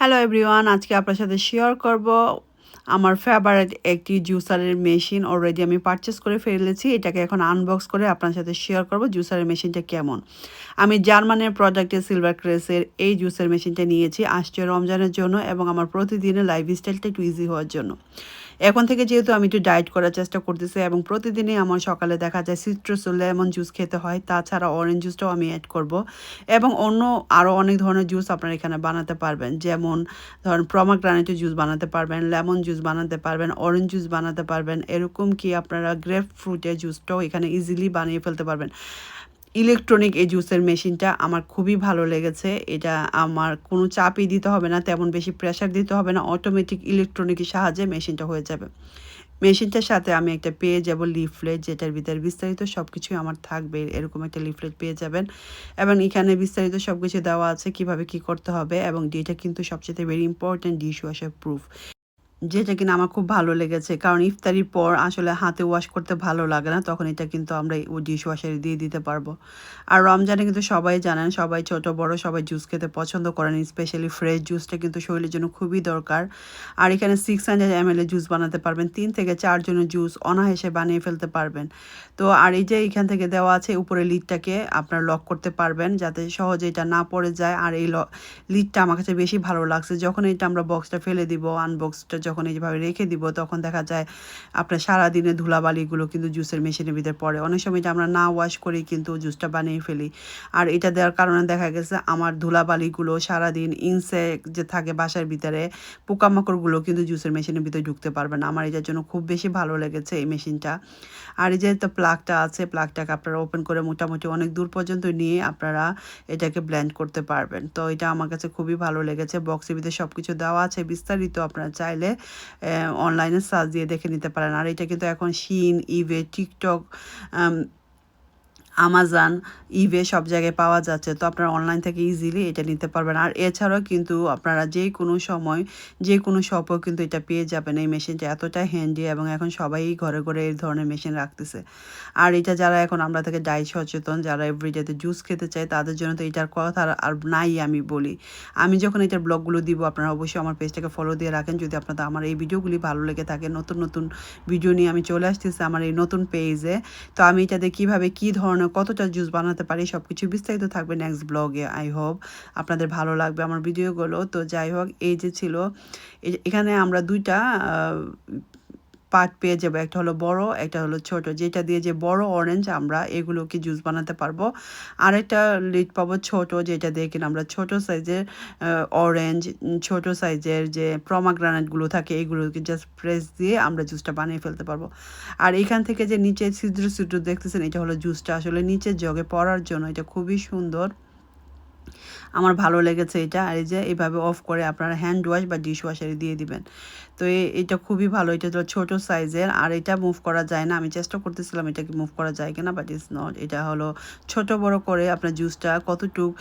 Hello everyone আজকে আপনার সাথে শেয়ার করব। আমার ফেভারিট একটি জুসারের মেশিন অলরেডি আমি পারচেস করে ফেলেছি। এটাকে এখন আনবক্স করে আপনার সাথে শেয়ার করব জুসারের মেশিনটা কেমন। আমি জার্মানের প্রোডাক্টে সিলভার ক্রেসের এই জুসের মেশিনটা নিয়েছি। আসছে রমজানের জন্য এবং আমার প্রতিদিনের লাইফস্টাইলটা একটু ইজি হওয়ার জন্য। এখন থেকে যেহেতু আমি একটু ডায়েট করার চেষ্টা করতেছি এবং প্রতিদিনই আমার সকালে দেখা যায় সিট্রাস লেমন জুস খেতে হয়, তাছাড়া অরেঞ্জ জুসটাও আমি অ্যাড করব। এবং অন্য আরও অনেক ধরনের জুস আপনারা এখানে বানাতে পারবেন, যেমন ধরেন প্রমাগ্রানেটের জুস বানাতে পারবেন লেমন জুস বানাতে পারবেন অরেঞ্জ জুস বানাতে পারবেন, এরকম কি আপনারা গ্রেপ ফ্রুটের জুসটাও এখানে ইজিলি বানিয়ে ফেলতে পারবেন। ইলেকট্রনিক এই জুসের মেশিনটা আমার খুবই ভালো লেগেছে। এটা আমার কোনো চাপই দিতে হবে না, তেমন বেশি প্রেশার দিতে হবে না অটোমেটিক ইলেকট্রনিকের সাহায্যে মেশিনটা হয়ে যাবে। মেশিনটার সাথে আমি একটা পেয়ে যাব লিফলেট যেটার ভিতরে বিস্তারিত সব কিছুই আমার থাকবে, এরকম একটা লিফলেট পেয়ে যাবেন। এবং এখানে বিস্তারিত সব কিছু দেওয়া আছে কীভাবে কি করতে হবে, এবং এটা কিন্তু সবচেয়ে very important dish washer proof যেটা কিনা আমার খুব ভালো লেগেছে। কারণ ইফতারির পর আসলে হাতে ওয়াশ করতে ভালো লাগে না, তখন এটা কিন্তু আমরা ডিশ ওয়াশারে দিয়ে দিতে পারব। আর রমজানে কিন্তু সবাই জানেন, সবাই ছোট, বড়, সবাই জুস খেতে পছন্দ করেন। স্পেশালি ফ্রেশ জুসটা কিন্তু শরীরের জন্য খুবই দরকার। আর এখানে সিক্স হান্ড্রেড এম জুস বানাতে পারবেন। তিন থেকে চারজনের জুস অনায়াসে বানিয়ে ফেলতে পারবেন। তো আর এই যে এখান থেকে দেওয়া আছে উপরে লিডটাকে আপনার লক করতে পারবেন যাতে সহজে এটা না পড়ে যায়। আর এই লিডটা আমার কাছে বেশি ভালো লাগছে। যখন এটা আমরা বক্সটা ফেলে দিব আনবক্সটা যখন এইভাবে রেখে দিব, তখন দেখা যায় আপনার সারাদিনে ধুলাবালিগুলো কিন্তু জুসের মেশিনের ভিতরে পড়ে। অনেক সময় আমরা না ওয়াশ করেই কিন্তু জুসটা বানিয়ে ফেলি। আর এটা দেওয়ার কারণে দেখা গেছে আমার ধুলাবালিগুলো সারাদিন ইনসেক যে থাকে বাসার ভিতরে, পোকামাকড়গুলো কিন্তু জুসের মেশিনের ভিতরে ঢুকতে পারবে না। আমার এটার জন্য খুব বেশি ভালো লেগেছে এই মেশিনটা। আর এই যে তো প্লাগটা আছে, প্লাগটাকে আপনারা ওপেন করে মোটামুটি অনেক দূর পর্যন্ত নিয়ে আপনারা এটাকে ব্ল্যান্ড করতে পারবেন। তো এটা আমার কাছে খুবই ভালো লেগেছে। বক্সের ভিতরে সব কিছু দেওয়া আছে। বিস্তারিত আপনারা চাইলে অনলাইনে সার্চ দিয়ে দেখে নিতে পারেন। আর এটা কিন্তু এখন শিন ইভে টিকটক আমাজন ইভে সব জায়গায় পাওয়া যাচ্ছে। তো আপনারা অনলাইন থেকে ইজিলি এটা নিতে পারবেন। আর এছাড়াও কিন্তু আপনারা যে কোনো সময়, যে কোনো শপেও কিন্তু এটা পেয়ে যাবেন। এই মেশিনটা এতটা হ্যান্ডি এবং এখন সবাই ঘরে ঘরে এই ধরনের মেশিন রাখতেছে। আর এটা যারা এখন আমরা থেকে ডাই সচেতন, যারা এভরিডেতে জুস খেতে চায়, তাদের জন্য তো এটার কথা আর নাই আমি বলি। আমি যখন এটার ব্লগগুলো দিব, আপনারা অবশ্যই আমার পেজটাকে ফলো দিয়ে রাখেন। যদি আপনাদের আমার এই ভিডিওগুলি ভালো লেগে থাকে, নতুন নতুন ভিডিও নিয়ে আমি চলে আসতেছি আমার এই নতুন পেজে তো আমি এটাতে কীভাবে কী ধরনের কতটা জুস বানাতে পারি সব কিছু বিস্তারিত থাকবে নেক্সট ব্লগে আই হোপ আপনাদের ভালো লাগবে আমার ভিডিওগুলো তো যাই হোক, এই যে ছিল এখানে আমরা দুইটা পার্ট পেয়ে যাব। একটা হলো বড়, একটা হলো ছোট। যেটা দিয়ে যে বড় অরেঞ্জ আমরা এগুলোকে জুস বানাতে পারব। আর একটা লিড পাবো ছোট, যেটা দিয়ে কিনা আমরা ছোট সাইজের অরেঞ্জ ছোট সাইজের যে প্রমাগ্রানেটগুলো থাকে, এগুলোকে জাস্ট প্রেস দিয়ে আমরা জুসটা বানিয়ে ফেলতে পারব। আর এখান থেকে যে নিচে ছিদ্র ছিদ্র দেখতেছেন, এটা হলো জুসটা আসলে নিচের জগে পড়ার জন্য এটা খুবই সুন্দর। আমার ভালো লেগেছে এটা, আর এই যে এইভাবে অফ করে আপনারা হ্যান্ড ওয়াশ বা ডিশ ওয়াশারে দিয়ে দিবেন। তো এটা খুবই ভালো, এটা তো ছোটো সাইজের আর এটা মুভ করা যায় না। আমি চেষ্টা করতেছিলাম এটাকে মুভ করা যায় কিনা বাট ইস নট এটা হলো ছোট বড় করে আপনার জুসটা কতটুক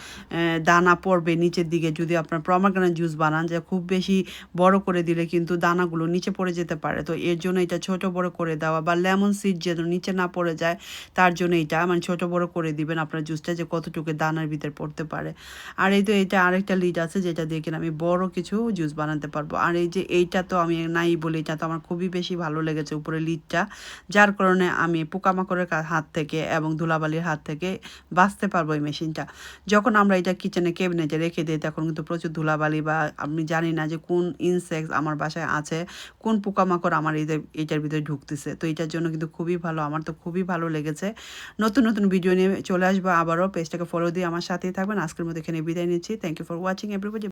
দানা পড়বে নিচের দিকে, যদি আপনার প্রমাগানের জুস বানান, যে খুব বেশি বড় করে দিলে কিন্তু দানাগুলো নিচে পড়ে যেতে পারে। তো এর জন্য এটা ছোট বড় করে দেওয়া, বা লেমন সিড যেন নিচে না পড়ে যায়, তার জন্য এটা মানে ছোট বড় করে দিবেন আপনার জুসটা যে কতটুকু দানার ভিতরে পড়তে পারে। আর এই তো এটা আরেকটা লিড আছে যেটা দিয়ে আমি বড় কিছু জুস বানাতে পারব। আর এই যে এইটা তো আমি নাই বলি এটা তো আমার খুবই বেশি ভালো লেগেছে উপরে লিডটা যার কারণে আমি পোকামাকড়ের হাত থেকে এবং ধুলাবালির হাত থেকে বাঁচতে পারব এই মেশিনটা যখন আমরা এটা কিচেনে কেবিনেটে রেখে দিই, তখন কিন্তু প্রচুর ধুলাবালি বা আমি জানি না যে কোন ইনসেক্টস আমার বাসায় আছে, কোন পোকামাকড় আমার এই এটার ভিতরে ঢুকতেছে। তো এটার জন্য কিন্তু খুবই ভালো, আমার তো খুবই ভালো লেগেছে। নতুন নতুন ভিডিও নিয়ে চলে আসব আবারও পেজটাকে ফলো দিয়ে আমার সাথেই থাকবেন। আজকের মতো এখানে বিদায় নিচ্ছি। Thank you for watching everybody